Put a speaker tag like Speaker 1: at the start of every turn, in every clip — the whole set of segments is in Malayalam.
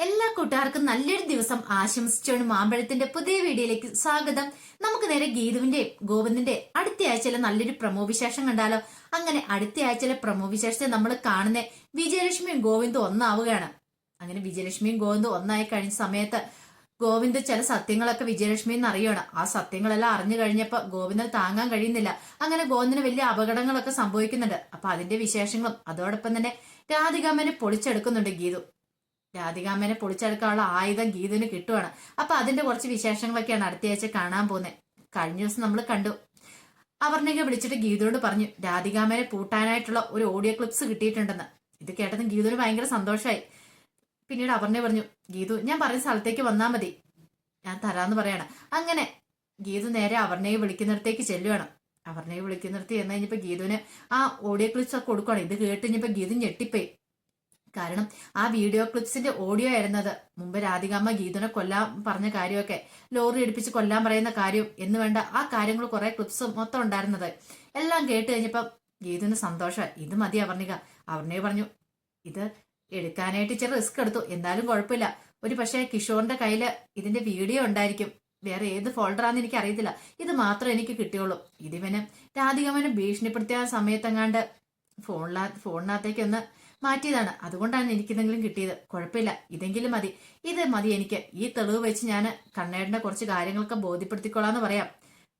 Speaker 1: എല്ലാ കൂട്ടുകാർക്കും നല്ലൊരു ദിവസം ആശംസിച്ചുകൊണ്ട് മാമ്പഴത്തിന്റെ പുതിയ വീഡിയോയിലേക്ക് സ്വാഗതം. നമുക്ക് നേരെ ഗീതുവിന്റെ ഗോവിന്ദിന്റെ അടുത്ത ആഴ്ചയിലെ നല്ലൊരു പ്രമോ വിശേഷം കണ്ടാലോ? അങ്ങനെ അടുത്ത ആഴ്ചയിലെ പ്രമോ വിശേഷത്തെ നമ്മൾ കാണുന്ന വിജയലക്ഷ്മിയും ഗോവിന്ദും ഒന്നാവുകയാണ്. അങ്ങനെ വിജയലക്ഷ്മിയും ഗോവിന്ദും ഒന്നായി കഴിഞ്ഞ സമയത്ത് ഗോവിന്ദ് ചില സത്യങ്ങളൊക്കെ വിജയലക്ഷ്മിന്ന് അറിയണം ആ സത്യങ്ങളെല്ലാം അറിഞ്ഞു കഴിഞ്ഞപ്പോ ഗോവിന്ദന് താങ്ങാൻ കഴിയുന്നില്ല. അങ്ങനെ ഗോവിന്ദിന് വലിയ അപകടങ്ങളൊക്കെ സംഭവിക്കുന്നുണ്ട്. അപ്പൊ അതിന്റെ വിശേഷങ്ങളും അതോടൊപ്പം തന്നെ രാധികാമനെ പൊളിച്ചെടുക്കുന്നുണ്ട് ഗീതു. രാധികാമ്മനെ പൊളിച്ചെടുക്കാനുള്ള ആയുധം ഗീതന് കിട്ടുവാണ്. അപ്പൊ അതിന്റെ കുറച്ച് വിശേഷങ്ങളൊക്കെയാണ് അടുത്തയാഴ്ച കാണാൻ പോകുന്നത്. കഴിഞ്ഞ ദിവസം നമ്മൾ കണ്ടു. അവർണിക വിളിച്ചിട്ട് ഗീതയോട് പറഞ്ഞു രാധികാമ്മനെ പൂട്ടാനായിട്ടുള്ള ഒരു ഓഡിയോ ക്ലിപ്സ് കിട്ടിയിട്ടുണ്ടെന്ന്. ഇത് കേട്ടതും ഗീതുവിന് ഭയങ്കര സന്തോഷമായി പിന്നീട് അവർണി പറഞ്ഞു ഗീതു ഞാൻ പറഞ്ഞ സ്ഥലത്തേക്ക് വന്നാൽ മതി. ഞാൻ തരാന്ന് പറയാണ്. അങ്ങനെ ഗീതു നേരെ അവർണയെ വിളിക്കുന്നിടത്തേക്ക് ചെല്ലുവാണ്. അവർണയെ വിളിക്കുന്നിടത്ത് എന്ന് കഴിഞ്ഞപ്പോ ഗീതുവിന് ആ ഓഡിയോ ക്ലിപ്സ് ഒക്കെ കൊടുക്കുകയാണ് ഇത് കേട്ട് കഴിഞ്ഞപ്പോ ഗീതു ഞെട്ടിപ്പോയി. കാരണം ആ വീഡിയോ ക്ലിപ്സിന്റെ ഓഡിയോ ആയിരുന്നത്. മുമ്പ് രാധികാമ്മ ഗീതുനെ കൊല്ലാൻ പറഞ്ഞ കാര്യമൊക്കെ ലോറി എടുപ്പിച്ച് കൊല്ലാൻ പറയുന്ന കാര്യം എന്ന് വേണ്ട ആ കാര്യങ്ങൾ കുറെ ക്ലിപ്സ് മൊത്തം ഉണ്ടായിരുന്നത്. എല്ലാം കേട്ട് കഴിഞ്ഞപ്പം ഗീതുവിന് സന്തോഷമായി. ഇത് മതി അവർണിക അവർണിക പറഞ്ഞു ഇത് എടുക്കാനായിട്ട് ഇച്ചിരി റിസ്ക് എടുത്തു. എന്നാലും കുഴപ്പമില്ല. ഒരു പക്ഷേ കിഷോറിന്റെ കയ്യിൽ ഇതിന്റെ വീഡിയോ ഉണ്ടായിരിക്കും. വേറെ ഏത് ഫോൾഡറാന്ന് എനിക്ക് അറിയത്തില്ല. ഇത് മാത്രം എനിക്ക് കിട്ടിയുള്ളൂ. ഇതിവനെ രാധികമനെ ഭീഷണിപ്പെടുത്തിയ സമയത്തെങ്ങാണ്ട് ഫോണിലാ ഫോണിനകത്തേക്ക് ഒന്ന് മാറ്റിയതാണ്. അതുകൊണ്ടാണ് എനിക്കിതെങ്കിലും കിട്ടിയത്. കുഴപ്പമില്ല. ഇതെങ്കിലും മതി. ഇത് മതി എനിക്ക്. ഈ തെളിവ് വെച്ച് ഞാൻ കണ്ണേടിന്റെ കുറച്ച് കാര്യങ്ങളൊക്കെ ബോധ്യപ്പെടുത്തിക്കൊള്ളാന്ന് പറയാം.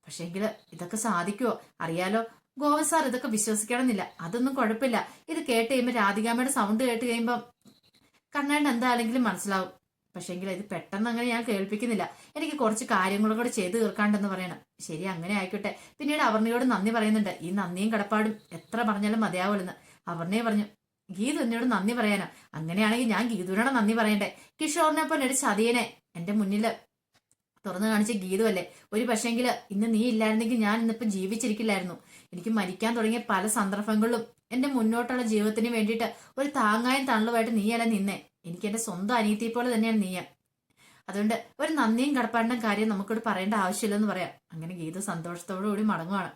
Speaker 1: പക്ഷേങ്കിൽ ഇതൊക്കെ സാധിക്കുമോ അറിയാലോ? ഗോവൻ സാർ ഇതൊക്കെ വിശ്വസിക്കണമെന്നില്ല. അതൊന്നും കുഴപ്പമില്ല. ഇത് കേട്ട് കഴിയുമ്പോൾ രാധികാമ്മയുടെ സൗണ്ട് കേട്ട് കഴിയുമ്പോൾ കണ്ണേണ്ട എന്താണെങ്കിലും മനസ്സിലാവും. പക്ഷേങ്കിൽ ഇത് പെട്ടെന്ന് അങ്ങനെ ഞാൻ കേൾപ്പിക്കുന്നില്ല. എനിക്ക് കുറച്ച് കാര്യങ്ങളൊക്കെ ചെയ്തു തീർക്കാണ്ടെന്ന് പറയണം. ശരി അങ്ങനെ ആയിക്കോട്ടെ. പിന്നീട് അവർണിയോട് നന്ദി പറയുന്നുണ്ട്. ഈ നന്ദിയും കടപ്പാടും എത്ര പറഞ്ഞാലും മതിയാവില്ലെന്ന് അവർണയെ പറഞ്ഞു ഗീതു എന്നോട് നന്ദി പറയാനാ. അങ്ങനെയാണെങ്കിൽ ഞാൻ ഗീതുവിനോട് നന്ദി പറയണ്ടേ? കിഷോറിനെ പോലെ ഒരു ചതിയനെ എന്റെ മുന്നിൽ തുറന്നു കാണിച്ച ഗീതു അല്ലേ? ഒരു പക്ഷേങ്കിൽ ഇന്ന് നീ ഇല്ലായിരുന്നെങ്കിൽ ഞാൻ ഇന്നിപ്പോ ജീവിച്ചിരിക്കില്ലായിരുന്നു. എനിക്ക് മരിക്കാൻ തുടങ്ങിയ പല സന്ദർഭങ്ങളിലും എന്റെ മുന്നോട്ടുള്ള ജീവിതത്തിന് വേണ്ടിയിട്ട് ഒരു താങ്ങായും തണലുമായിട്ട് നീയല്ല നിന്നെ. എനിക്ക് എന്റെ സ്വന്തം അനിയത്തിയെ പോലെ തന്നെയാണ് നീയ. അതുകൊണ്ട് ഒരു നന്ദിയും കടപ്പാടിന്റെ കാര്യം നമുക്കിവിടെ പറയേണ്ട ആവശ്യമില്ലെന്ന് പറയാം. അങ്ങനെ ഗീതു സന്തോഷത്തോടു കൂടി മടങ്ങുവാണ്.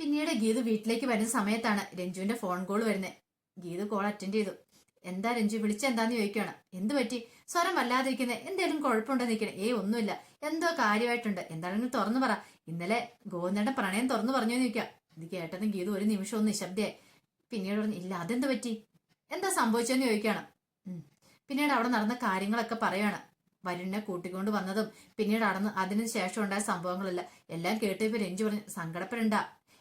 Speaker 1: പിന്നീട് ഗീതു വീട്ടിലേക്ക് വരുന്ന സമയത്താണ് രഞ്ജുവിന്റെ ഫോൺ കോൾ വരുന്നത് ഗീതു കോൾ അറ്റൻഡ് ചെയ്തു. എന്താ രഞ്ജു വിളിച്ചെന്താന്ന് ചോദിക്കുകയാണ് എന്ത് പറ്റി? സ്വരം വല്ലാതിരിക്കുന്നത് എന്തേലും കുഴപ്പമുണ്ടോ? നിൽക്കണേ ഏ ഒന്നുമില്ല. എന്തോ കാര്യമായിട്ടുണ്ട്. എന്താണെങ്കിലും തുറന്നു പറ. ഇന്നലെ ഗോവിന്ദന്റെ പ്രണയം തുറന്നു പറഞ്ഞു നിൽക്കുക ഇത് കേട്ടതും ഗീതു ഒരു നിമിഷം ഒന്ന് നിശബ്ദയായി. പിന്നീട് പറഞ്ഞു ഇല്ല അതെന്ത് പറ്റി? എന്താ സംഭവിച്ചെന്ന് ചോദിക്കുകയാണ് പിന്നീട് അവിടെ നടന്ന കാര്യങ്ങളൊക്കെ പറയാണ് വരുണിനെ കൂട്ടിക്കൊണ്ട് വന്നതും പിന്നീട് നടന്ന് അതിനു ശേഷം ഉണ്ടായ സംഭവങ്ങളല്ല എല്ലാം കേട്ടപ്പോ രഞ്ജു പറഞ്ഞു സങ്കടപ്പെടണ്ട.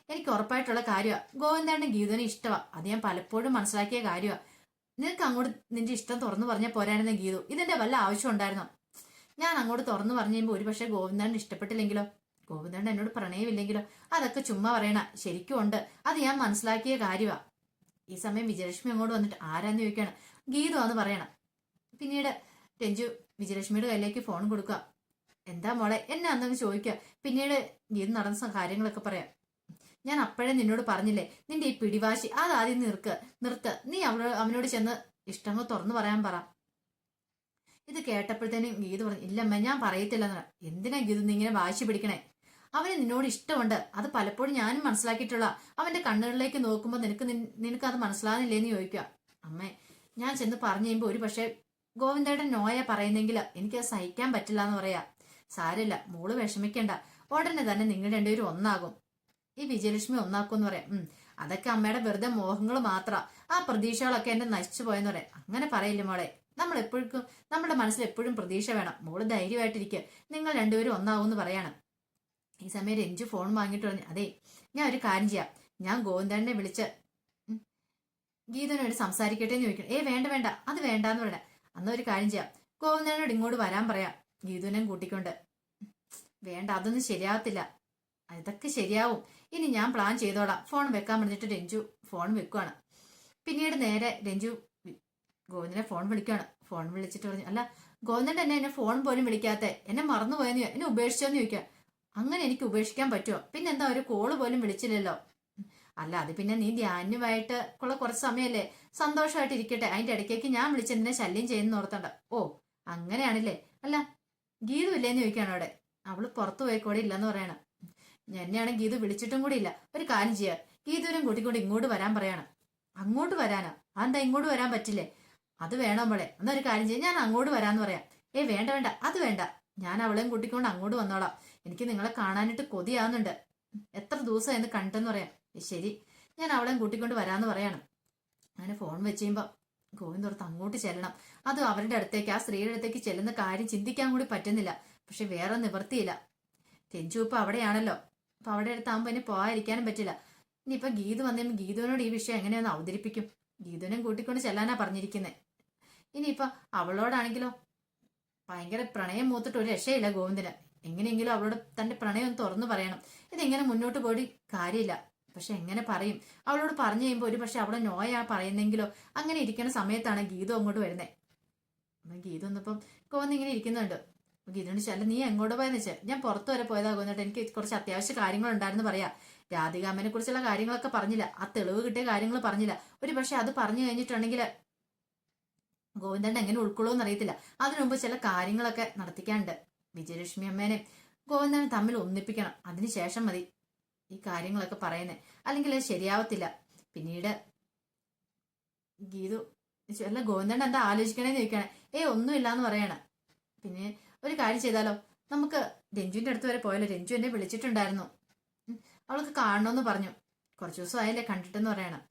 Speaker 1: എനിക്ക് ഉറപ്പായിട്ടുള്ള കാര്യമാണ് ഗോവിന്ദാണ് ഗീതന് ഇഷ്ടമാണ് അത് ഞാൻ പലപ്പോഴും മനസ്സിലാക്കിയ കാര്യമാണ് നിനക്ക് അങ്ങോട്ട് നിന്റെ ഇഷ്ടം തുറന്നു പറഞ്ഞാൽ പോരായിരുന്ന ഗീതു. ഇതെന്റെ വല്ല ആവശ്യം ഉണ്ടായിരുന്നോ? ഞാൻ അങ്ങോട്ട് തുറന്നു പറഞ്ഞു കഴിയുമ്പോൾ ഒരുപക്ഷെ ഗോവിന്ദാണ് ഇഷ്ടപ്പെട്ടില്ലെങ്കിലോ? ഗോവിന്ദാണ് എന്നോട് പ്രണയമില്ലെങ്കിലോ? അതൊക്കെ ചുമ്മാ പറയണ. ശരിക്കും ഉണ്ട്. അത് ഞാൻ മനസ്സിലാക്കിയ കാര്യമാ ഈ സമയം വിജയലക്ഷ്മി അങ്ങോട്ട് വന്നിട്ട് ആരാന്ന് ചോദിക്കണം? ഗീതു എന്ന് പറയണം. പിന്നീട് രഞ്ജു വിജയലക്ഷ്മിയുടെ കയ്യിലേക്ക് ഫോൺ കൊടുക്കുക. എന്താ മോളെ എന്നെ അന്നങ്ങ് ചോദിക്കുക. പിന്നീട് ഗീതു നടന്ന കാര്യങ്ങളൊക്കെ പറയാം. ഞാൻ അപ്പോഴേ നിന്നോട് പറഞ്ഞില്ലേ നിന്റെ ഈ പിടിവാശി അതാദ്യം നിർക്ക് നിർത്ത്. നീ അവനോട് അവനോട് ചെന്ന് ഇഷ്ടങ്ങൾ തുറന്നു പറയാൻ പറ. ഇത് കേട്ടപ്പോഴത്തേനും ഗീത പറഞ്ഞു ഇല്ലമ്മ ഞാൻ പറയത്തില്ല എന്ന് എന്തിനാ ഗീത നീ ഇങ്ങനെ വാശി പിടിക്കണേ? അവന് നിന്നോട് ഇഷ്ടമുണ്ട്. അത് പലപ്പോഴും ഞാനും മനസ്സിലാക്കിയിട്ടുള്ള. അവന്റെ കണ്ണുകളിലേക്ക് നോക്കുമ്പോൾ നിനക്ക് നിനക്ക് അത് മനസ്സിലാകുന്നില്ലേന്ന് ചോദിക്കുക. അമ്മേ ഞാൻ ചെന്ന് പറഞ്ഞു കഴിയുമ്പോൾ ഒരു പക്ഷേ ഗോവിന്ദയുടെ നോയ പറയുന്നെങ്കിൽ അത് സഹിക്കാൻ പറ്റില്ല എന്ന് പറയാ. സാരമില്ല മോൾ വിഷമിക്കേണ്ട. ഉടനെ തന്നെ നിങ്ങൾ രണ്ടുപേരും ഒന്നാകും. ഈ വിജയലക്ഷ്മി ഒന്നാക്കുമെന്ന് പറയാം. അതൊക്കെ അമ്മയുടെ വെറുതെ മോഹങ്ങൾ മാത്ര. ആ പ്രതീക്ഷകളൊക്കെ എന്നെ നശിച്ചു പോയെന്ന് പറയാം. അങ്ങനെ പറയില്ല മോളെ? നമ്മൾ എപ്പോഴും നമ്മുടെ മനസ്സിൽ എപ്പോഴും പ്രതീക്ഷ വേണം. മോൾ ധൈര്യമായിട്ടിരിക്കുക നിങ്ങൾ രണ്ടുപേരും ഒന്നാവും എന്ന് പറയാണ്. ഈ സമയം രഞ്ജു ഫോൺ വാങ്ങിയിട്ട് പറഞ്ഞു അതെ ഞാൻ ഒരു കാര്യം ചെയ്യാം. ഞാൻ ഗോവിന്ദനെ വിളിച്ച് ഗീതനോട് സംസാരിക്കട്ടെ എന്ന് ചോദിക്കണം ഏ വേണ്ട വേണ്ട. അത് വേണ്ടാന്ന് പറയാം അന്ന് ഒരു കാര്യം ചെയ്യാം. ഗോവിന്ദനോട് ഇങ്ങോട്ട് വരാൻ പറയാം. ഗീതുവിനെയും കൂട്ടിക്കൊണ്ട്. വേണ്ട അതൊന്നും ശരിയാവത്തില്ല. അതൊക്കെ ശരിയാവും. ഇനി ഞാൻ പ്ലാൻ ചെയ്തോളാം. ഫോൺ വെക്കാൻ പറഞ്ഞിട്ട് രഞ്ജു ഫോൺ വെക്കുവാണ്. പിന്നീട് നേരെ രഞ്ജു ഗോവിന്ദനെ ഫോൺ വിളിക്കുകയാണ് ഫോൺ വിളിച്ചിട്ട് പറഞ്ഞു അല്ല ഗോവിന്ദൻ തന്നെ എന്നെ ഫോൺ പോലും വിളിക്കാത്ത. എന്നെ മറന്നുപോയെന്ന് എന്നെ ഉപേക്ഷിച്ചോന്ന് ചോദിക്കുക അങ്ങനെ എനിക്ക് ഉപേക്ഷിക്കാൻ പറ്റുമോ പിന്നെന്താ ഒരു കോൾ പോലും വിളിച്ചില്ലല്ലോ. അല്ല അത് പിന്നെ നീ ധ്യാനുമായിട്ട് ഉള്ള കുറച്ച് സമയമല്ലേ? സന്തോഷമായിട്ട് ഇരിക്കട്ടെ. അതിന്റെ ഇടയ്ക്കേക്ക് ഞാൻ വിളിച്ച് നിന്നെ ശല്യം ചെയ്യുന്ന ഓർത്തണ്ട. ഓ അങ്ങനെയാണല്ലേ? അല്ല ഗീതു ഇല്ലേന്ന് ചോദിക്കാണ് അവിടെ. അവൾ പുറത്തു പോയിക്കോടെ ഇല്ലെന്ന് പറയണം. എന്നെയാണ് ഗീതു വിളിച്ചിട്ടും കൂടി ഇല്ല ഒരു കാര്യം ചെയ്യുക ഗീതുവിനും കൂട്ടിക്കൊണ്ട് ഇങ്ങോട്ട് വരാൻ പറയണം. അങ്ങോട്ട് വരാനാ? അതെന്താ ഇങ്ങോട്ട് വരാൻ പറ്റില്ലേ? അത് വേണം മോളെ എന്നൊരു കാര്യം ചെയ്യാം. ഞാൻ അങ്ങോട്ട് വരാന്ന് പറയാം. ഏ വേണ്ട വേണ്ട. അത് വേണ്ട. ഞാൻ അവളെയും കൂട്ടിക്കൊണ്ട് അങ്ങോട്ട് വന്നോളാം. എനിക്ക് നിങ്ങളെ കാണാനായിട്ട് കൊതിയാവുന്നുണ്ട്. എത്ര ദിവസം എന്ന് കണ്ടെന്ന് പറയാം. "ഏ, ശരി. ഞാൻ അവളെയും കൂട്ടിക്കൊണ്ട് വരാന്ന് പറയാണ്. അങ്ങനെ ഫോൺ വെച്ച് കഴിയുമ്പോൾ ഗോവിന്ദോർത്ത് അങ്ങോട്ട് ചെല്ലണം. അത് അവരുടെ അടുത്തേക്ക് ആ സ്ത്രീയുടെ അടുത്തേക്ക് ചെല്ലുന്ന കാര്യം ചിന്തിക്കാൻ കൂടി പറ്റുന്നില്ല. പക്ഷെ വേറെ നിവർത്തിയില്ല രഞ്ജു ഇപ്പൊ അവിടെയാണല്ലോ. അപ്പൊ അവിടെ അടുത്താകുമ്പോ ഇനി പോകാതിരിക്കാനും പറ്റില്ല. ഇനിയിപ്പൊ ഗീതു വന്നേലും ഗീതുവിനോട് ഈ വിഷയം എങ്ങനെയൊന്ന് അവതരിപ്പിക്കും. ഗീതുവിനെയും കൂട്ടിക്കൊണ്ട് ചെല്ലാനാ പറഞ്ഞിരിക്കുന്നത് ഇനിയിപ്പൊ അവളോടാണെങ്കിലോ? ഭയങ്കര പ്രണയം മൂത്തിട്ട് ഒരു രക്ഷയില്ല ഗോവിന്ദന്. എങ്ങനെയെങ്കിലും അവളോട് തന്റെ പ്രണയം ഒന്ന് തുറന്നു പറയണം. ഇതെങ്ങനെ മുന്നോട്ട് പോയി കാര്യമില്ല. പക്ഷെ എങ്ങനെ പറയും? അവളോട് പറഞ്ഞു കഴിയുമ്പോൾ ഒരു പക്ഷെ അവളെ നോയാ പറയുന്നെങ്കിലോ? അങ്ങനെ ഇരിക്കുന്ന സമയത്താണ് ഗീതു അങ്ങോട്ട് വരുന്നത് ഗീതു ഒന്നിപ്പം ഗോവിന്ദ് ഇങ്ങനെ ഇരിക്കുന്നുണ്ട്. ഗീതുണ്ട് ചെല്ല നീ എങ്ങോട്ട് പോയെന്ന് വെച്ചാൽ ഞാൻ പുറത്തു വരെ പോയതാകും എന്നിട്ട് എനിക്ക് കുറച്ച് അത്യാവശ്യ കാര്യങ്ങൾ ഉണ്ടായിരുന്നു പറയാ രാധികാമനെ കുറിച്ചുള്ള കാര്യങ്ങളൊക്കെ പറഞ്ഞില്ല. ആ തെളിവ് കിട്ടിയ കാര്യങ്ങൾ പറഞ്ഞില്ല. ഒരു പക്ഷെ അത് പറഞ്ഞു കഴിഞ്ഞിട്ടുണ്ടെങ്കിൽ ഗോവിന്ദൻ എങ്ങനെ ഉൾക്കൊള്ളുമെന്ന് അറിയത്തില്ല. അതിനുമുമ്പ് ചില കാര്യങ്ങളൊക്കെ നടത്തിക്കാണ്ട് വിജയലക്ഷ്മി അമ്മേനെ ഗോവിന്ദൻ തമ്മിൽ ഒന്നിപ്പിക്കണം. അതിനുശേഷം മതി ഈ കാര്യങ്ങളൊക്കെ പറയുന്നത് അല്ലെങ്കിൽ ശരിയാവത്തില്ല. പിന്നീട് ഗീതു അല്ല ഗോവിന്ദൻ എന്താ ആലോചിക്കണേന്ന് ചോദിക്കണേ ഏ ഒന്നുമില്ല എന്ന് പറയണ. പിന്നെ ഒരു കാര്യം ചെയ്താലോ? നമുക്ക് രഞ്ജുവിന്റെ അടുത്ത് വരെ പോയാലോ? രഞ്ജു എന്നെ വിളിച്ചിട്ടുണ്ടായിരുന്നു. അവൾക്ക് കാണണമെന്ന് പറഞ്ഞു. കുറച്ച് ദിവസം ആയല്ലേ കണ്ടിട്ടെന്ന് പറയണം.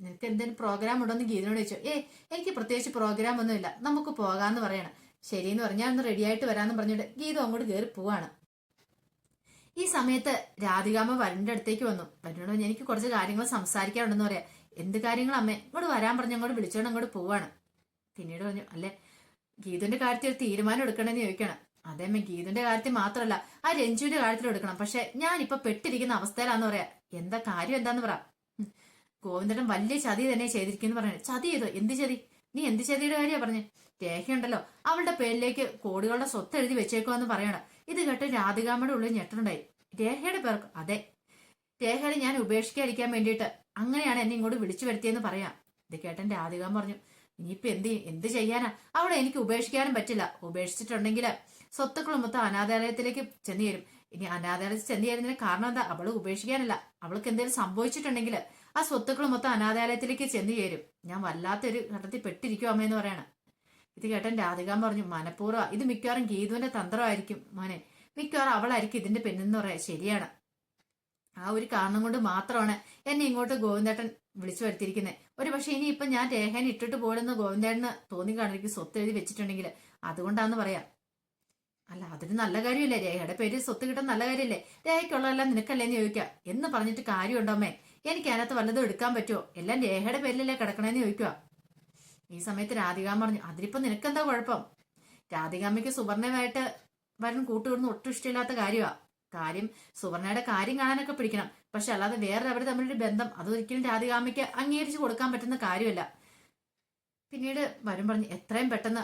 Speaker 1: നിനക്ക് എന്തെങ്കിലും പ്രോഗ്രാം ഉണ്ടോ എന്ന് ഗീതനോട് ചോദിച്ചു. ഏ എനിക്ക് പ്രത്യേകിച്ച് പ്രോഗ്രാം ഒന്നുമില്ല നമുക്ക് പോകാന്ന് പറയണം. ശരിയെന്ന് പറഞ്ഞാൽ ഒന്ന് റെഡി ആയിട്ട് വരാന്ന് പറഞ്ഞിട്ട് ഗീത അങ്ങോട്ട് കയറി പോവാണ്. ഈ സമയത്ത് രാധികാമ്മ വരുണിന്റെ അടുത്തേക്ക് വന്നു. വരുണോട് എനിക്ക് കുറച്ച് കാര്യങ്ങൾ സംസാരിക്കാനുണ്ടെന്ന് പറയാം. എന്ത് കാര്യങ്ങൾ അമ്മേ? ഇങ്ങോട്ട് വരാൻ പറഞ്ഞ് അങ്ങോട്ട് വിളിച്ചോണ്ട് അങ്ങോട്ട് പോവാണ്. പിന്നീട് പറഞ്ഞു അല്ലെ ഗീതുവിന്റെ കാര്യത്തിൽ ഒരു തീരുമാനം എടുക്കണമെന്ന് ചോദിക്കണം. അതേമ്മ ഗീതുവിന്റെ കാര്യത്തിൽ മാത്രമല്ല ആ രഞ്ജുവിന്റെ കാര്യത്തിൽ എടുക്കണം. പക്ഷെ ഞാനിപ്പോ പെട്ടിരിക്കുന്ന അവസ്ഥയിലാന്ന് പറയാ. എന്താ കാര്യം എന്താന്ന് പറ. ഗോവിന്ദൻ വലിയ ചതി തന്നെ ചെയ്തിരിക്കുന്നു പറഞ്ഞു. ചതി ചെയ്തോ എന്ത് ചതി? നീ എന്ത് ചതിയുടെ കാര്യമാ പറഞ്ഞു? രേഖയുണ്ടല്ലോ. അവളുടെ പേരിലേക്ക് കോടികളുടെ സ്വത്ത് എഴുതി വെച്ചേക്കുവാന്ന് പറയണം. ഇത് കേട്ട് രാധികാമ്മയുടെ ഉള്ളിൽ ഞെട്ടുണ്ടായി രേഖയുടെ പേർക്ക്? അതെ. രേഖയെ ഞാൻ ഉപേക്ഷിക്കാതിരിക്കാൻ വേണ്ടിയിട്ട് അങ്ങനെയാണ് എന്നെ ഇങ്ങോട്ട് വിളിച്ചു വരുത്തിയെന്ന് പറയാം. ഇത് കേട്ടൻ രാധികാമ്മ പറഞ്ഞു ഇനിയിപ്പോ എന്ത് എന്ത് ചെയ്യാനാ? അവിടെ എനിക്ക് ഉപേക്ഷിക്കാനും പറ്റില്ല. ഉപേക്ഷിച്ചിട്ടുണ്ടെങ്കിൽ സ്വത്തുക്കൾ മൊത്തം അനാഥാലയത്തിലേക്ക് ചെന്നു തരും ഇനി അനാഥാലയത്തിൽ ചെന്നു തരുന്നതിന് കാരണം എന്താ? അവൾ ഉപേക്ഷിക്കാനല്ല. അവൾക്ക് എന്തെങ്കിലും സംഭവിച്ചിട്ടുണ്ടെങ്കിൽ ആ സ്വത്തുക്കൾ മൊത്തം അനാഥാലയത്തിലേക്ക് ചെന്നു ചേരും. ഞാൻ വല്ലാത്തൊരു ഘട്ടത്തിൽ പെട്ടിരിക്കും അമ്മയെന്ന് പറയണം. ഇത് കേട്ടൻ രാധികാൻ പറഞ്ഞു മനഃപൂർവ ഇത് മിക്കവാറും ഗീതുവിന്റെ തന്ത്രമായിരിക്കും മോനെ. മിക്കവാറും അവളായിരിക്കും ഇതിന്റെ പെണ്ണെന്ന് പറയാ ശരിയാണ്. ആ ഒരു കാരണം കൊണ്ട് മാത്രമാണ് എന്നെ ഇങ്ങോട്ട് ഗോവിന്ദേട്ടൻ വിളിച്ചു വരുത്തിയിരിക്കുന്നത് ഒരു പക്ഷെ ഇനി ഇപ്പൊ ഞാൻ രേഖനെ ഇട്ടിട്ട് പോലെന്ന് ഗോവിന്ദേട്ടന് തോന്നി കാണിക്കും സ്വത്ത് എഴുതി വെച്ചിട്ടുണ്ടെങ്കിൽ. അതുകൊണ്ടാന്ന് പറയാം. അല്ല അതൊരു നല്ല കാര്യമല്ലേ? രേഖയുടെ പേര് സ്വത്ത് കിട്ടാൻ നല്ല കാര്യമല്ലേ? രേഖയ്ക്കുള്ളതെല്ലാം നിനക്കല്ലേ എന്ന് ചോദിക്കാം. എന്ന് പറഞ്ഞിട്ട് കാര്യമുണ്ടോ എനിക്ക് അതിനകത്ത് വല്ലതും എടുക്കാൻ പറ്റുമോ എല്ലാം രേഖയുടെ പേരിലല്ലേ കിടക്കണേന്ന് ചോദിക്കുക ഈ സമയത്ത് രാധികാമ്മ പറഞ്ഞു അതിനിപ്പോ നിനക്കെന്താ കുഴപ്പം? രാധികാമ്മയ്ക്ക് സുവർണമായിട്ട് വരൻ കൂട്ടുകൂടുന്ന ഒട്ടും ഇഷ്ടമില്ലാത്ത കാര്യമാ കാര്യം സുവർണയുടെ കാര്യം കാണാനൊക്കെ പിടിക്കണം. പക്ഷെ അല്ലാതെ വേറെ അവർ തമ്മിലൊരു ബന്ധം അതൊരിക്കലും രാധികാമയ്ക്ക് അംഗീകരിച്ചു കൊടുക്കാൻ പറ്റുന്ന കാര്യമല്ല. പിന്നീട് വരും പറഞ്ഞ് എത്രയും പെട്ടെന്ന്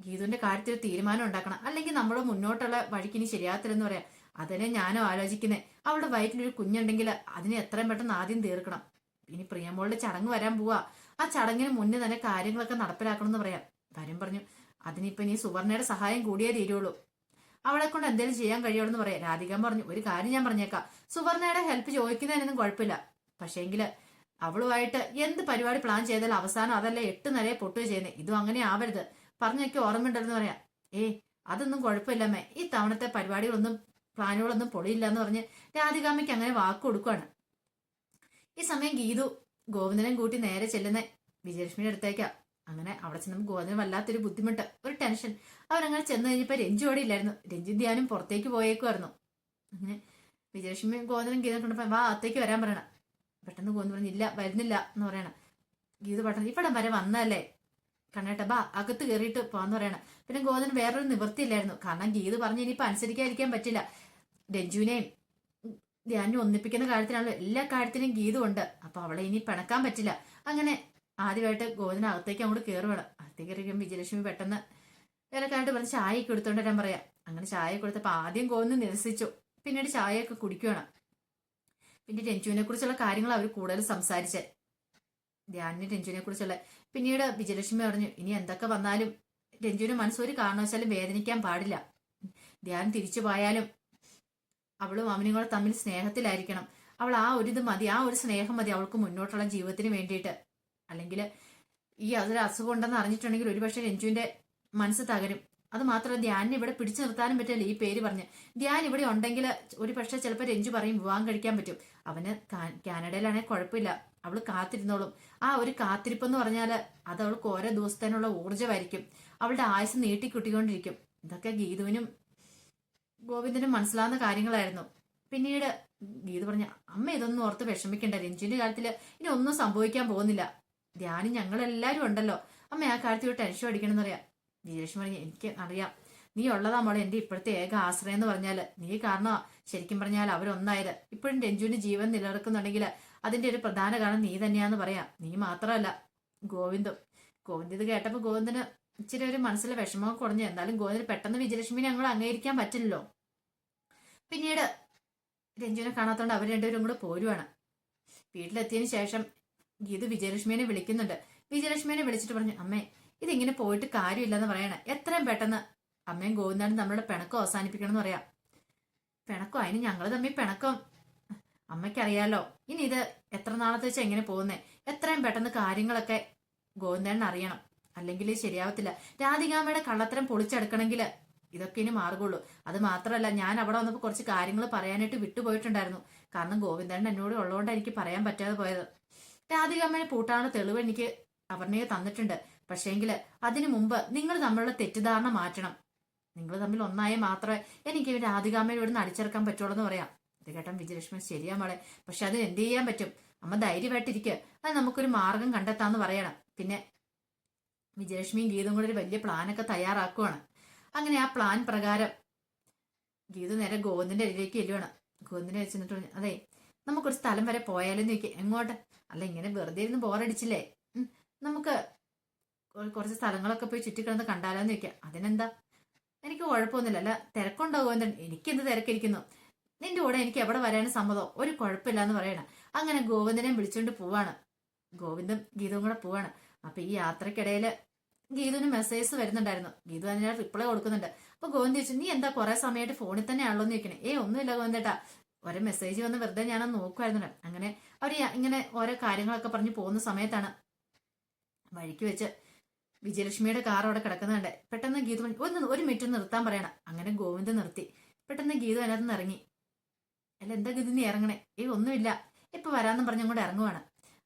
Speaker 1: ഗീതുവിന്റെ കാര്യത്തിൽ തീരുമാനം ഉണ്ടാക്കണം. അല്ലെങ്കിൽ നമ്മുടെ മുന്നോട്ടുള്ള വഴിക്ക് ഇനി ശരിയാത്തില്ലെന്ന് പറയാം. അതിനെ ഞാനും ആലോചിക്കുന്നത് അവളുടെ വയറ്റിലൊരു കുഞ്ഞുണ്ടെങ്കിൽ അതിനെ എത്രയും പെട്ടെന്ന് ആദ്യം തീർക്കണം. ഇനി പ്രിയമോളുടെ ചടങ്ങ് വരാൻ പോവാ. ആ ചടങ്ങിന് മുന്നേ തന്നെ കാര്യങ്ങളൊക്കെ നടപ്പിലാക്കണം എന്ന് പറയാം. വരും പറഞ്ഞു അതിനിപ്പോ ഇനി സുവർണയുടെ സഹായം കൂടിയേ തീരുള്ളൂ. അവളെ കൊണ്ട് എന്തെങ്കിലും ചെയ്യാൻ കഴിയുള്ളൂ എന്ന് പറയാം. രാധിക പറഞ്ഞു ഒരു കാര്യം ഞാൻ പറഞ്ഞേക്കാം. സുവർണയുടെ ഹെൽപ്പ് ചോദിക്കുന്നതിനൊന്നും കുഴപ്പമില്ല. പക്ഷേങ്കിൽ അവളുമായിട്ട് എന്ത് പരിപാടി പ്ലാൻ ചെയ്താലും അവസാനം അതല്ല എട്ട് നിലയെ പൊട്ടുക ചെയ്യുന്നത് ഇതും അങ്ങനെ ആവരുത്. പറഞ്ഞൊക്കെ ഓർമ്മയുണ്ടെന്ന് പറയാം. ഏ അതൊന്നും കുഴപ്പമില്ലമ്മേ ഈ തവണത്തെ പരിപാടികളൊന്നും പ്ലാനുകളൊന്നും പൊളിയില്ല എന്ന് പറഞ്ഞ് രാധികാമ്മയ്ക്ക് അങ്ങനെ വാക്ക് കൊടുക്കുകയാണ് ഈ സമയം ഗീതു ഗോവിന്ദനും കൂട്ടി നേരെ ചെല്ലുന്ന വിജയലക്ഷ്മിയുടെ അടുത്തേക്കാ. അങ്ങനെ അവിടെ ചെന്നപ്പോൾ ഗോവിന്ദന് വല്ലാത്തൊരു ബുദ്ധിമുട്ട് ഒരു ടെൻഷൻ. അവരങ്ങനെ ചെന്ന് കഴിഞ്ഞപ്പോൾ രഞ്ജു അവിടെ ഇല്ലായിരുന്നു. രഞ്ജു ധ്യാനും പുറത്തേക്ക് പോയേക്കുമായിരുന്നു അങ്ങനെ വിജയലക്ഷ്മി ഗോവിന്ദനും ഗീത കണ്ടപ്പോ വാ അത്തേക്ക് വരാൻ പറയണം. പെട്ടെന്ന് ഗോവിന്ദ പറഞ്ഞു ഇല്ല വരുന്നില്ല എന്ന് പറയണം. ഗീത പെട്ടെന്ന് ഇവിടെ വരെ വന്നല്ലേ കണ്ണേട്ട ബാ അകത്ത് കയറിയിട്ട് പോകാന്ന് പറയണം. പിന്നെ ഗോവിന്ദന് വേറൊരു നിവൃത്തിയില്ലായിരുന്നു. കാരണം ഗീത് പറഞ്ഞ് ഇനിയിപ്പോ അനുസരിക്കാതിരിക്കാൻ പറ്റില്ല. രഞ്ജുവിനെയും ധ്യാനം ഒന്നിപ്പിക്കുന്ന കാര്യത്തിനാണല്ലോ എല്ലാ കാര്യത്തിനും ഗീതമുണ്ട് അപ്പൊ അവളെ ഇനി പിണക്കാൻ പറ്റില്ല. അങ്ങനെ ആദ്യമായിട്ട് ഗോവിന്ദൻ അകത്തേക്ക് അങ്ങോട്ട് വേണം അകത്തേക്ക് കയറിയപ്പോൾ വിജയലക്ഷ്മി പെട്ടെന്ന് വേലക്കാരായിട്ട് പറഞ്ഞ് ചായ എടുത്തോണ്ട് വരാൻ പറയാം. അങ്ങനെ ചായ കൊടുത്തപ്പോൾ ആദ്യം ഗോവിന്ദൻ നിരസിച്ചു. പിന്നീട് ചായയൊക്കെ കുടിക്കുകയാണ് പിന്നെ രഞ്ജുവിനെ കുറിച്ചുള്ള കാര്യങ്ങൾ അവർ കൂടുതൽ സംസാരിച്ച്. ധ്യാനിന് രഞ്ജുവിനെ കുറിച്ചുള്ള പിന്നീട് വിജയലക്ഷ്മി പറഞ്ഞു ഇനി എന്തൊക്കെ വന്നാലും രഞ്ജുവിന് മനസ്സൊരു കാരണവശാലും വേദനിക്കാൻ പാടില്ല. ധ്യാൻ തിരിച്ചു പോയാലും അവളും അവനും കൂടെ തമ്മിൽ സ്നേഹത്തിലായിരിക്കണം. അവൾ ആ ഒരു ഇത് മതി ആ ഒരു സ്നേഹം മതി അവൾക്ക് മുന്നോട്ടുള്ള ജീവിതത്തിന് വേണ്ടിയിട്ട്. അല്ലെങ്കിൽ ഈ അതൊരു അസുഖം ഉണ്ടെന്ന് അറിഞ്ഞിട്ടുണ്ടെങ്കിൽ ഒരുപക്ഷെ രഞ്ജുവിന്റെ മനസ്സ് തകരും. അത് മാത്രമല്ല ധ്യാനിനെ ഇവിടെ പിടിച്ചു നിർത്താനും പറ്റില്ല ഈ പേര് പറഞ്ഞ്. ധ്യാൻ ഇവിടെ ഉണ്ടെങ്കിൽ ഒരു പക്ഷെ ചിലപ്പോൾ രഞ്ജു പറയും വിവാഹം കഴിക്കാൻ പറ്റും. അവന് കാനഡയിലാണെങ്കിൽ കുഴപ്പമില്ല. അവൾ കാത്തിരുന്നോളും. ആ ഒരു കാത്തിരിപ്പ് എന്ന് പറഞ്ഞാൽ അത് അവൾക്ക് ഓരോ ദിവസത്തേനുള്ള ഊർജമായിരിക്കും. അവളുടെ ആയുസ് നീട്ടിക്കുട്ടിക്കൊണ്ടിരിക്കും ഇതൊക്കെ ഗീതുവിനും ഗോവിന്ദനും മനസ്സിലാവുന്ന കാര്യങ്ങളായിരുന്നു. പിന്നീട് ഗീതു പറഞ്ഞ അമ്മ ഇതൊന്നും ഓർത്ത് വിഷമിക്കേണ്ട. രഞ്ജുവിന്റെ കാര്യത്തിൽ ഇനി ഒന്നും സംഭവിക്കാൻ പോകുന്നില്ല. ധ്യാനം ഞങ്ങളെല്ലാരും ഉണ്ടല്ലോ. അമ്മ ആ കാര്യത്തിൽ ഒരു ടെൻഷൻ അടിക്കണം എന്നറിയാം വിജയലക്ഷ്മി പറഞ്ഞു എനിക്ക് അറിയാം. നീ ഉള്ളതാ മോളെ എന്റെ ഇപ്പോഴത്തെ ഏക ആശ്രയം എന്ന് പറഞ്ഞാൽ നീ കാരണം ശരിക്കും പറഞ്ഞാൽ അവരൊന്നായത്. ഇപ്പോഴും രഞ്ജുവിന് ജീവൻ നിലനിർക്കുന്നുണ്ടെങ്കിൽ അതിന്റെ ഒരു പ്രധാന കാരണം നീ തന്നെയാന്ന് പറയാം. നീ മാത്രമല്ല ഗോവിന്ദും. ഗോവിന്ദ് ഇത് കേട്ടപ്പോ ഗോവിന്ദന് ഇച്ചിരി ഒരു മനസ്സിലെ വിഷമം കുറഞ്ഞു. എന്നാലും ഗോവിന്ദന് പെട്ടെന്ന് വിജയലക്ഷ്മിനെ ഞങ്ങൾ അംഗീകരിക്കാൻ പറ്റില്ലല്ലോ. പിന്നീട് രഞ്ജുവിനെ കാണാത്തോണ്ട് അവർ രണ്ടുപേരും കൂടെ പോരുവാണ്. വീട്ടിലെത്തിയതിനു ശേഷം ഗീതു വിജയലക്ഷ്മിനെ വിളിക്കുന്നുണ്ട്. വിജയലക്ഷ്മിനെ വിളിച്ചിട്ട് പറഞ്ഞു അമ്മേ ഇതിങ്ങനെ പോയിട്ട് കാര്യമില്ലെന്ന് പറയണേ. എത്രയും പെട്ടെന്ന് അമ്മയും ഗോവിന്ദനും നമ്മളുടെ പിണക്കം അവസാനിപ്പിക്കണം എന്ന് പറയാം. പിണക്കം? അതിന് ഞങ്ങൾ തമ്മിൽ പിണക്കം. അമ്മയ്ക്കറിയാലോ ഇനി ഇത് എത്ര നാളത്തെ വെച്ചാൽ എങ്ങനെ പോകുന്നേ? എത്രയും പെട്ടെന്ന് കാര്യങ്ങളൊക്കെ ഗോവിന്ദൻ അറിയണം. അല്ലെങ്കിൽ ശരിയാവത്തില്ല. രാധികാമ്മയുടെ കള്ളത്തരം പൊളിച്ചെടുക്കണമെങ്കിൽ ഇതൊക്കെ ഇനി മാർഗുള്ളൂ അത് മാത്രമല്ല ഞാൻ അവിടെ വന്നപ്പോൾ കുറച്ച് കാര്യങ്ങൾ പറയാനായിട്ട് വിട്ടുപോയിട്ടുണ്ടായിരുന്നു. കാരണം ഗോവിന്ദൻ എന്നോട് ഉള്ളതുകൊണ്ട് എനിക്ക് പറയാൻ പറ്റാതെ പോയത്. രാധികാമ്മയെ പൂട്ടാണ് തെളിവ് എനിക്ക് അപർണയെ തന്നിട്ടുണ്ട്. പക്ഷേങ്കിൽ അതിനു മുമ്പ് നിങ്ങൾ തമ്മിലുള്ള തെറ്റിദ്ധാരണ മാറ്റണം. നിങ്ങൾ തമ്മിൽ ഒന്നായ മാത്രമേ എനിക്ക് രാധികാമ്മയെ ഇവിടെ നിന്ന് അടിച്ചിറക്കാൻ പറ്റുള്ളൂ എന്ന് പറയാം. അത് കേട്ടാൻ വിജയലക്ഷ്മി ശരിയാ മോളെ. പക്ഷെ അത് എന്ത് ചെയ്യാൻ പറ്റും? അമ്മ ധൈര്യമായിട്ടിരിക്കുക അത് നമുക്കൊരു മാർഗം കണ്ടെത്താന്ന് പറയണം. പിന്നെ വിജയലക്ഷ്മിയും ഗീതും കൂടെ ഒരു വലിയ പ്ലാനൊക്കെ തയ്യാറാക്കുവാണ്. അങ്ങനെ ആ പ്ലാൻ പ്രകാരം ഗീതു നേരെ ഗോവിന്ദന്റെ അരിയിലേക്ക് എല്ലുവാണ് ഗോവിന്ദനെ വെച്ചിട്ട് അതെ നമുക്കൊരു സ്ഥലം വരെ പോയാലെന്ന് ചോദിക്കുക എങ്ങോട്ട്? അല്ല ഇങ്ങനെ വെറുതെ ഇരുന്ന് ബോറടിച്ചില്ലേ? നമുക്ക് കുറച്ച് സ്ഥലങ്ങളൊക്കെ പോയി ചുറ്റിക്കിടന്ന് കണ്ടാലോന്ന് ചോദിക്കാം. അതിനെന്താ? എനിക്ക് കുഴപ്പമൊന്നുമില്ല. അല്ല തിരക്കുണ്ടാവുമോ എന്താ? എനിക്കെന്ത് തിരക്കിരിക്കുന്നു? നിന്റെ കൂടെ എനിക്ക് എവിടെ വരാനും സമ്മതം? ഒരു കുഴപ്പമില്ല എന്ന് പറയണം. അങ്ങനെ ഗോവിന്ദനെ വിളിച്ചുകൊണ്ട് പോവാണ്. ഗോവിന്ദും ഗീതവും കൂടെ പോവാണ്. അപ്പൊ ഈ യാത്രക്കിടയിൽ ഗീതുവിന് മെസ്സേജസ് വരുന്നുണ്ടായിരുന്നു. ഗീതു അതിന് റിപ്ലൈ കൊടുക്കുന്നുണ്ട്. അപ്പൊ ഗോവിന്ദ് ചോദിച്ചു നീ എന്താ കുറെ സമയമായിട്ട് ഫോണിൽ തന്നെ ആണല്ലോ എന്ന് ചോദിക്കണേ? ഏ ഒന്നുമില്ല ഗോവിന്ദേട്ടാ. ഒരേ മെസ്സേജ് വന്ന് വെറുതെ ഞാൻ നോക്കുമായിരുന്നു അങ്ങനെ അവർ ഇങ്ങനെ ഓരോ കാര്യങ്ങളൊക്കെ പറഞ്ഞു പോകുന്ന സമയത്താണ് വഴിക്ക് വെച്ച് വിജയലക്ഷ്മിയുടെ കാർ അവിടെ കിടക്കുന്നുണ്ട് പെട്ടെന്ന് ഗീതു ഒന്ന് ഒരു മിനിറ്റ് നിർത്താൻ പറയണം. അങ്ങനെ ഗോവിന്ദ് നിർത്തി. പെട്ടെന്ന് ഗീതു അതിനകത്ത് നിന്ന് ഇറങ്ങി. അല്ല എന്താ ഗീതു നീ ഇറങ്ങണേ? ഏ ഒന്നുമില്ല. ഇപ്പൊ വരാന്നും പറഞ്ഞ് അങ്ങോട്ട് ഇറങ്ങുവാണ്.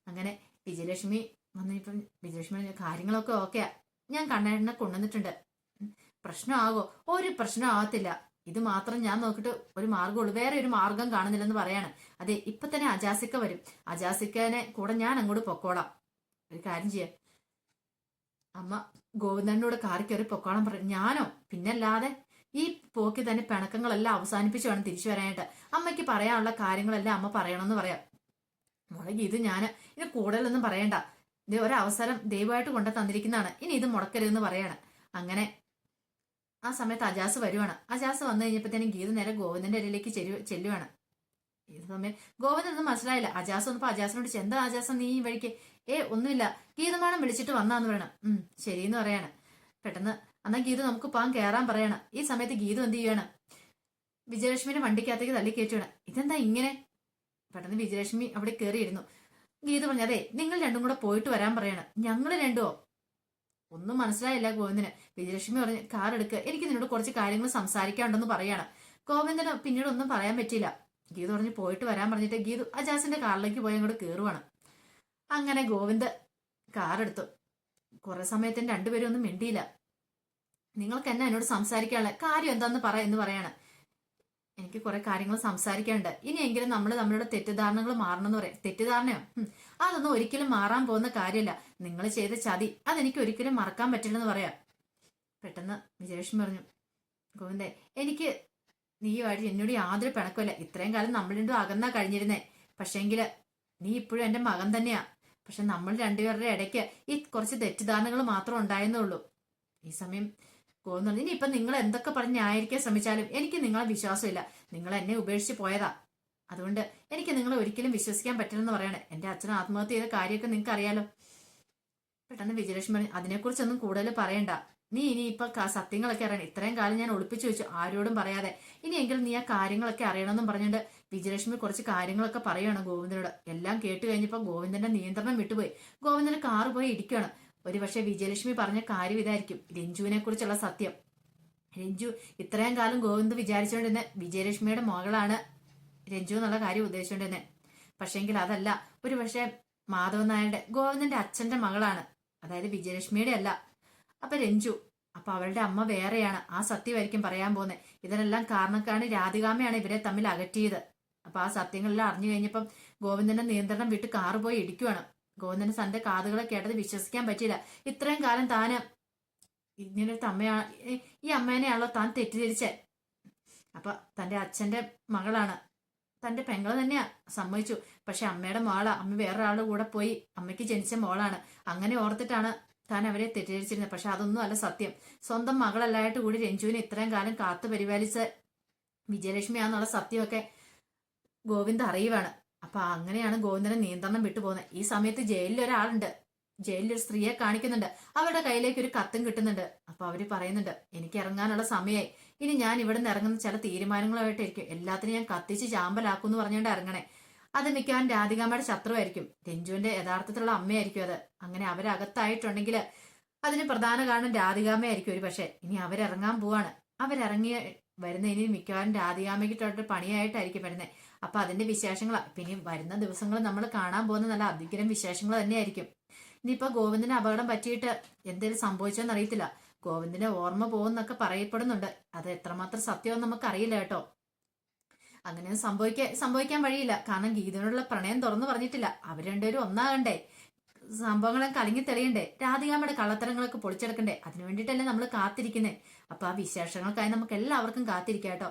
Speaker 1: അങ്ങനെ വിജയലക്ഷ്മി വന്നിപ്പം വിജയലക്ഷ്മി കാര്യങ്ങളൊക്കെ ഓക്കെയാ. ഞാൻ കണ്ണേട്ടനെ കൊണ്ടുവന്നിട്ടുണ്ട്. പ്രശ്നമാകോ ഒരു പ്രശ്നം ആവത്തില്ല. ഇത് മാത്രം ഞാൻ നോക്കിയിട്ട് ഒരു മാർഗമുള്ളൂ വേറെ ഒരു മാർഗം കാണുന്നില്ലെന്ന് പറയാണ്. അതെ ഇപ്പൊ തന്നെ അജാസിക്ക വരും. അജാസിക്കനെ കൂടെ ഞാൻ അങ്ങോട്ട് പൊക്കോളാം. ഒരു കാര്യം ചെയ്യാം. അമ്മ ഗോവിന്ദനോട് കാറി കയറി പൊക്കോളം പറയും ഞാനോ? പിന്നല്ലാതെ ഈ പോക്കി തന്നെ പിണക്കങ്ങളെല്ലാം അവസാനിപ്പിച്ച് വേണം തിരിച്ചു വരാനായിട്ട്. അമ്മയ്ക്ക് പറയാനുള്ള കാര്യങ്ങളെല്ലാം അമ്മ പറയണമെന്ന് പറയാം. മുളകി ഇത് ഞാൻ ഇത് കൂടുതലൊന്നും പറയണ്ട. ഇത് ഒരവസരം ദൈവമായിട്ട് കൊണ്ടു തന്നിരിക്കുന്നതാണ് ഇനി ഇത് മുടക്കരുതെന്ന് പറയാണ്. അങ്ങനെ ആ സമയത്ത് അജാസ് വരുവാണ്. അജാസ് വന്നു കഴിഞ്ഞപ്പോഴത്തേനും ഗീത നേരെ ഗോവിന്ദന്റെ ഇടയിലേക്ക് ചെല്ലുവാണ്. ഈ സമയം ഗോവിന്ദൻ ഒന്നും മനസ്സിലായില്ല. അജാസ് വന്നപ്പോ അജാസിനോട് എന്താ അജാസം നീ വഴിക്ക്? ഏ ഒന്നുമില്ല. ഗീതമാണം വിളിച്ചിട്ട് വന്നാന്ന് പറയണം. ഉം ശരിയെന്ന് പറയാണ്. പെട്ടെന്ന് അന്നാ ഗീത നമുക്ക് പാൻ കയറാൻ പറയണം. ഈ സമയത്ത് ഗീത എന്ത് ചെയ്യാണ് വിജയലക്ഷ്മിയുടെ വണ്ടിക്കകത്തേക്ക് തള്ളി കയറ്റുവാണ്. ഇതെന്താ ഇങ്ങനെ? പെട്ടെന്ന് വിജയലക്ഷ്മി അവിടെ കയറിയിരുന്നു ഗീത പറഞ്ഞു അതെ നിങ്ങൾ രണ്ടും കൂടെ പോയിട്ട് വരാൻ പറയണം. ഞങ്ങൾ രണ്ടുമോ ഒന്നും മനസ്സിലായില്ല ഗോവിന്ദന്. വിജയലക്ഷ്മി പറഞ്ഞു കാർ എടുക്കുക എനിക്ക് നിന്നോട് കുറച്ച് കാര്യങ്ങൾ സംസാരിക്കാനുണ്ടെന്ന് പറയാണ്. ഗോവിന്ദന് പിന്നീട് ഒന്നും പറയാൻ പറ്റിയില്ല. ഗീതു പറഞ്ഞു പോയിട്ട് വരാൻ പറഞ്ഞിട്ട് ഗീതു അജാസിന്റെ കാറിലേക്ക് പോയി അങ്ങോട്ട് കയറുവാണ് അങ്ങനെ ഗോവിന്ദ് കാർ എടുത്തു. കുറെ സമയത്തിന് രണ്ടുപേരും ഒന്നും മിണ്ടിയില്ല. നിങ്ങൾക്ക് എന്നെ എന്നോട് സംസാരിക്കാനുള്ള? കാര്യം എന്താന്ന് പറ എന്ന് പറയാണ്. എനിക്ക് കുറെ കാര്യങ്ങൾ സംസാരിക്കാനുണ്ട്. ഇനിയെങ്കിലും നമ്മൾ നമ്മളുടെ തെറ്റിദ്ധാരണകൾ മാറണം എന്ന് പറയാം. തെറ്റിദ്ധാരണയോ? അതൊന്നും ഒരിക്കലും മാറാൻ പോകുന്ന കാര്യമല്ല. നിങ്ങൾ ചെയ്ത ചതി അതെനിക്ക് ഒരിക്കലും മറക്കാൻ പറ്റില്ലെന്ന് പറയാം. പെട്ടെന്ന് വിജയലക്ഷ്മി പറഞ്ഞു ഗോവിന്ദേ എനിക്ക് നീയുമായിട്ട് എന്നോട് യാതൊരു പിണക്കമില്ല ഇത്രയും കാലം നമ്മൾ രണ്ടും അകന്നാ കഴിഞ്ഞിരുന്നേ. പക്ഷേങ്കിൽ നീ ഇപ്പോഴും എന്റെ മകൻ തന്നെയാ. പക്ഷെ നമ്മൾ രണ്ടുപേരുടെ ഇടയ്ക്ക് ഈ കുറച്ച് തെറ്റിദ്ധാരണകൾ മാത്രം ഉണ്ടായെന്നുള്ളൂ ഈ സമയം ഗോവിന്ദൻ ഇനി ഇപ്പൊ നിങ്ങൾ എന്തൊക്കെ പറഞ്ഞ് ന്യായീകരിക്കാൻ ശ്രമിച്ചാലും എനിക്ക് നിങ്ങളെ വിശ്വാസമില്ല. നിങ്ങൾ എന്നെ ഉപേക്ഷിച്ച് പോയതാ. അതുകൊണ്ട് എനിക്ക് നിങ്ങളെ ഒരിക്കലും വിശ്വസിക്കാൻ പറ്റില്ലെന്ന് പറയണേ. എന്റെ അച്ഛൻ ആത്മഹത്യ ചെയ്ത കാര്യമൊക്കെ നിങ്ങൾക്ക് അറിയാലോ പെട്ടെന്ന് വിജയലക്ഷ്മി പറഞ്ഞു അതിനെക്കുറിച്ചൊന്നും കൂടുതൽ പറയണ്ട. നീ ഇനി ഇപ്പൊ സത്യങ്ങളൊക്കെ അറിയണം. ഇത്രയും കാലം ഞാൻ ഒളിപ്പിച്ചു വെച്ചു ആരോടും പറയാതെ. ഇനിയെങ്കിലും നീ ആ കാര്യങ്ങളൊക്കെ അറിയണമെന്നും പറഞ്ഞിട്ട് വിജയലക്ഷ്മി കുറച്ച് കാര്യങ്ങളൊക്കെ പറയണം ഗോവിന്ദനോട്. എല്ലാം കേട്ട് കഴിഞ്ഞപ്പോൾ ഗോവിന്ദന്റെ നിയന്ത്രണം വിട്ടുപോയി. ഗോവിന്ദന് കാറ് പോയി ഇടിക്കുകയാണ്. ഒരുപക്ഷെ വിജയലക്ഷ്മി പറഞ്ഞ കാര്യം ഇതായിരിക്കും. രഞ്ജുവിനെ കുറിച്ചുള്ള സത്യം. രഞ്ജു ഇത്രയും കാലം ഗോവിന്ദ് വിചാരിച്ചുകൊണ്ടിരുന്ന വിജയലക്ഷ്മിയുടെ മകളാണ് രഞ്ജു എന്നുള്ള കാര്യം ഉദ്ദേശിച്ചുകൊണ്ടിരുന്നത് പക്ഷേങ്കിൽ അതല്ല ഒരു പക്ഷേ മാധവൻ നായരുടെ ഗോവിന്ദന്റെ അച്ഛന്റെ മകളാണ്. അതായത് വിജയലക്ഷ്മിയുടെ അല്ല. അപ്പൊ രഞ്ജു അപ്പൊ അവളുടെ അമ്മ വേറെയാണ്. ആ സത്യമായിരിക്കും പറയാൻ പോകുന്നത് ഇതിനെല്ലാം കാരണക്കാണ് രാധികാമയാണ് ഇവരെ തമ്മിൽ അകറ്റിയത്. അപ്പൊ ആ സത്യങ്ങളെല്ലാം അറിഞ്ഞു കഴിഞ്ഞപ്പം ഗോവിന്ദന്റെ നിയന്ത്രണം വിട്ട് കാറ് പോയി ഇടിക്കുവാണ്. ഗോവിന്ദന് തന്റെ കാതുകളെ കേട്ടത് വിശ്വസിക്കാൻ പറ്റിയില്ല. ഇത്രയും കാലം താന് ഇങ്ങനൊരു അമ്മയാ ഈ അമ്മേനെയാണല്ലോ താൻ തെറ്റിദ്ധരിച്ച. അപ്പൊ തന്റെ അച്ഛന്റെ മകളാണ്. തന്റെ പെങ്ങൾ തന്നെയാ സമ്മതിച്ചു. പക്ഷെ അമ്മയുടെ മോളാ. അമ്മ വേറൊരാളുടെ കൂടെ പോയി അമ്മയ്ക്ക് ജനിച്ച മോളാണ്. അങ്ങനെ ഓർത്തിട്ടാണ് താൻ അവരെ തെറ്റിദ്ധരിച്ചിരുന്നത്. പക്ഷെ അതൊന്നും അല്ല സത്യം. സ്വന്തം മകളല്ലായിട്ട് കൂടി രഞ്ജുവിനെ ഇത്രയും കാലം കാത്തു പരിപാലിച്ച വിജയലക്ഷ്മിയാന്നുള്ള സത്യമൊക്കെ ഗോവിന്ദ് അറിയുവാണ്. അപ്പൊ അങ്ങനെയാണ് ഗോവിന്ദനെ നിയന്ത്രണം വിട്ടുപോകുന്നത് ഈ സമയത്ത് ജയിലിൽ ഒരാളുണ്ട്. ജയിലിൽ ഒരു സ്ത്രീയെ കാണിക്കുന്നുണ്ട്. അവരുടെ കയ്യിലേക്ക് ഒരു കത്തും കിട്ടുന്നുണ്ട്. അപ്പൊ അവർ പറയുന്നുണ്ട് എനിക്ക് ഇറങ്ങാനുള്ള സമയമായി ഇനി ഞാൻ ഇവിടെ നിന്ന് ഇറങ്ങുന്ന ചില തീരുമാനങ്ങളുമായിട്ടായിരിക്കും എല്ലാത്തിനും ഞാൻ കത്തിച്ച് ചാമ്പലാക്കും എന്ന് പറഞ്ഞുകൊണ്ട് ഇറങ്ങണേ. അത് മിക്കവാറും രാധികാമ്മയുടെ ശത്രുവായിരിക്കും. രഞ്ജുവിന്റെ യഥാർത്ഥത്തിലുള്ള അമ്മയായിരിക്കും അത്. അങ്ങനെ അവരകത്തായിട്ടുണ്ടെങ്കിൽ അതിന് പ്രധാന കാരണം രാധികാമ്മയായിരിക്കും ഒരു പക്ഷേ. ഇനി അവരിറങ്ങാൻ പോവാണ്. അവരിറങ്ങി വരുന്ന ഇനി മിക്കവാറും രാധികാമ്മയ്ക്കിട്ടോട്ട് പണിയായിട്ടായിരിക്കും വരുന്നത് അപ്പൊ അതിന്റെ വിശേഷങ്ങളാ. പിന്നെ വരുന്ന ദിവസങ്ങൾ നമ്മൾ കാണാൻ പോകുന്ന നല്ല അധികരം വിശേഷങ്ങൾ തന്നെയായിരിക്കും. ഇനിയിപ്പോ ഗോവിന്ദന് അപകടം പറ്റിയിട്ട് എന്തെങ്കിലും സംഭവിച്ചോന്ന് അറിയത്തില്ല. ഗോവിന്ദനെ ഓർമ്മ പോകുന്നൊക്കെ പറയപ്പെടുന്നുണ്ട്. അത് എത്രമാത്രം സത്യമെന്ന് നമുക്ക് അറിയില്ല കേട്ടോ. അങ്ങനെ സംഭവിക്കാൻ സംഭവിക്കാൻ വഴിയില്ല. കാരണം ഗീതയോടുള്ള പ്രണയം തുറന്നു പറഞ്ഞിട്ടില്ല. അവർ രണ്ടുപേരും ഒന്നാകണ്ടേ. സംഭവങ്ങളെ കലങ്ങി തെളിയണ്ടേ. രാധികാമ്മയുടെ കള്ളത്തരങ്ങളൊക്കെ പൊളിച്ചെടുക്കണ്ടേ. അതിനു വേണ്ടിയിട്ടല്ലേ നമ്മൾ കാത്തിരിക്കുന്നേ. അപ്പൊ ആ വിശേഷങ്ങൾക്കായി നമുക്ക് എല്ലാവർക്കും കാത്തിരിക്കാം കേട്ടോ.